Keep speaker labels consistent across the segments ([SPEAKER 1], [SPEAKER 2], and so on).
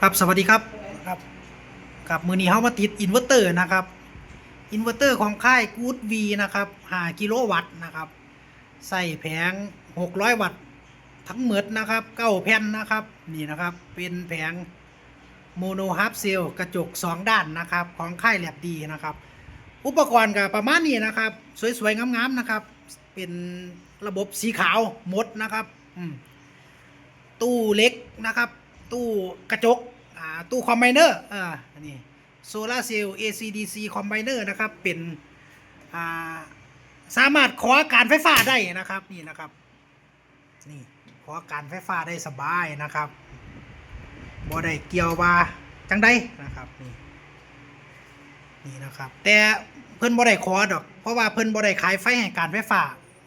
[SPEAKER 1] ครับสวัสดีครับครับกับมือนี้เฮามาติดอินเวอร์เตอร์นะครับอินเวอร์เตอร์ของค่ายกูดวีนะครับ5กิโลวัตต์นะครับใส่แผง 600 วัตต์ทั้งหมดนะครับเก้าแผ่นนะครับนี่นะครับเป็นแผงโมโนฮับเซลกระจก 2 ด้านนะครับของค่ายแลบดีนะครับอุปกรณ์ก็ประมาณนี้นะครับ สวยๆงามๆนะครับ เป็นระบบสีขาวหมดนะครับอืมตู้เล็กนะครับ ตู้กระจกอ่าตู้คอมไบเนอร์อ่านนี้โซลาเซลล์ ACDC คอมไบเนอร์นะครับ เป็นอ่าสามารถขอการไฟฟ้าได้นะครับนี่นะครับนี่ขอการไฟฟ้าได้สบายนะครับบ่ได้เกี่ยวว่าจังใดนะครับนี่นี่นะครับ แต่เพิ่นบ่ได้ขอดอก เพราะว่าเพิ่นบ่ได้ขายไฟให้การไฟฟ้า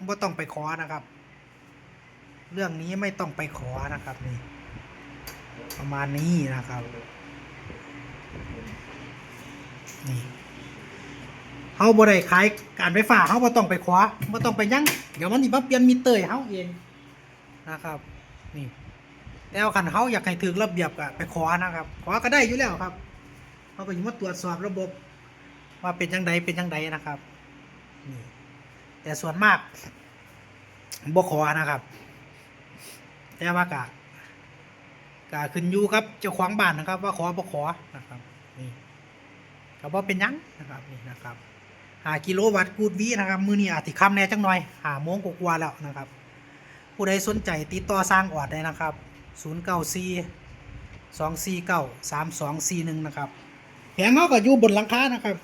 [SPEAKER 1] บ่ต้องไปขอนะครับ เรื่องนี้ไม่ต้องไปขอนะครับนี่ ประมาณนี้นะครับ นี่เฮาบ่ได้ขายการไฟฟ้าเฮาบ่ต้องไปขอบ่ต้องไปยังเดี๋ยวมันสิมาเปลี่ยนมิเตอร์เฮาเองนะครับนี่แล้วคันเฮาอยากให้ถึงระเบียบก็ไปขอนะครับขอก็ได้อยู่แล้วครับเฮาก็อยู่มาตรวจสอบระบบว่าเป็นจังใดเป็นจังใดนะครับนี่แต่ส่วนมากบ่ขอนะครับ แต่ว่ากะ กะขึ้นอยู่ครับเจ้าของบ้านนะครับ ว่าขอบ่ขอนะครับนี่ก็บ่เป็นยังนะครับนี่นะครับหากิโลวัตต์กูดวีนะครับมือนี้อาจสิค่ำแน่จังหน่อยหาโมงกว่าแล้วนะครับ ผู้ใดสนใจติดต่อสร้างออดได้นะครับ 094 249 3241 นะครับแผงเขาก็อยู่บนหลังคานะครับ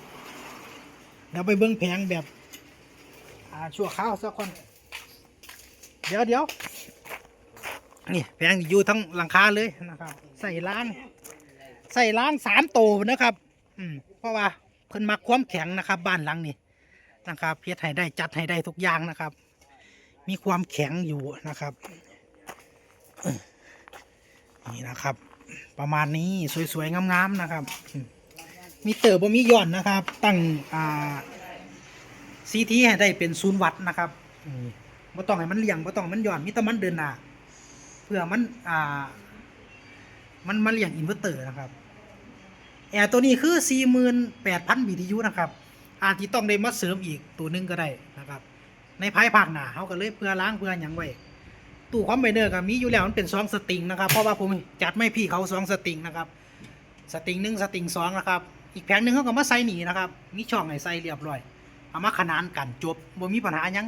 [SPEAKER 1] เดี๋ยวไปเบิ่งแผงแบบชั่วคราวสักคนเดี๋ยวเดี๋ยว นี่แพงอยู่ทั้งหลังคาเลยนะครับ ใส่ล้างใส่ล้างสามโตนะครับ อืมเพราะว่าเพิ่นมักความแข็งนะครับ บ้านหลังนี้นะครับเพียรให้ได้จัดให้ได้ทุกอย่างนะครับ มีความแข็งอยู่นะครับนี่นะครับ ประมาณนี้สวยๆงามๆนะครับ มีเตอร์บ่มีย่อนนะครับ ตั้งอ่าซีทีให้ได้เป็นศูนย์วัตต์นะครับอืมบ่ต้องให้มันเลี่ยงบ่ต้องมันย่อนมีแต่มันเดินหน้า เพื่อมันอ่ามันมาเลี้ยงอินเวอร์เตอร์นะครับแอร์ตัวนี้คือ 48,000 BTU นะครับ อาจจะต้องได้มาเสริมอีกตัวหนึงก็ได้นะครับ ในภายภาคหน้าเขาก็เลยเพื่อล้างเพื่อหยังไว้ตู้คอมไบเนอร์ก็มีอยู่แล้วมันเป็นซองสตริงนะครับ เพราะว่าผมจัดไม่พี่เขาซองสตริงนะครับ สตริงหนึ่งสตริงสองนะครับ อีกแผงหนึ่งเขาก็มาใส่หนีนะครับ มีช่องให้ใส่เรียบร้อย เอามาขนานกันจบบ่มีปัญหายัง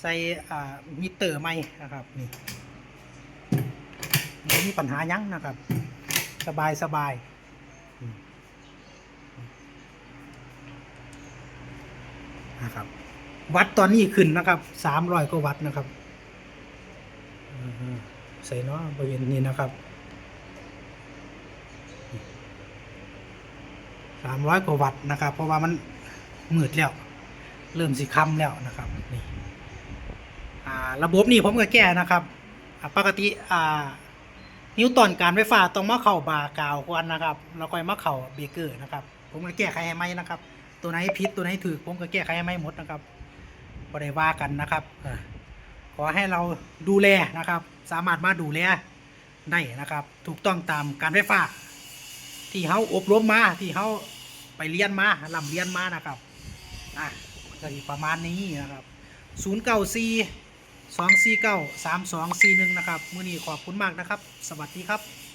[SPEAKER 1] ใส่อ่ามิเตอร์ใหม่นะครับนี่ ม่มีปัญหายั้งนะครับ สบายสบายนะครับ วัดตอนนี้ขึ้นนะครับสามร้อยกว่าวัดนะครับใส่เนาะบริเวณนี้นะครับสามร้อยกว่าวัตต์นะครับ เพราะว่ามันมืดแล้วเริ่มสิค่ำแล้วนะครับนี่อ่าระบบนี้ผมก็แก้นะครับ ปกติอ่า นิ้วตอนการไฟฟ้าต้องมาเข้าบาร์กาวก่อนนะครับแล้วค่อยมาเข้าเบรกเกอร์นะครับ ผมก็แก้ไขให้ไหมนะครับ ตัวไหนผิดตัวไหนถูกผมก็แก้ไขให้ไหมหมดนะครับบ่ได้ว่ากันนะครับขอให้เราดูแลนะครับ สามารถมาดูแลได้นะครับ ถูกต้องตามการไฟฟ้า ที่เขาอบรมมาที่เขาไปเรียนมาลำเรียนมานะครับอะก็ประมาณนี้นะครับศูนย์เก้าสี่2 4 9 3 2 4 1 นะครับ มื้อนี้ขอบคุณมากนะครับ สวัสดีครับ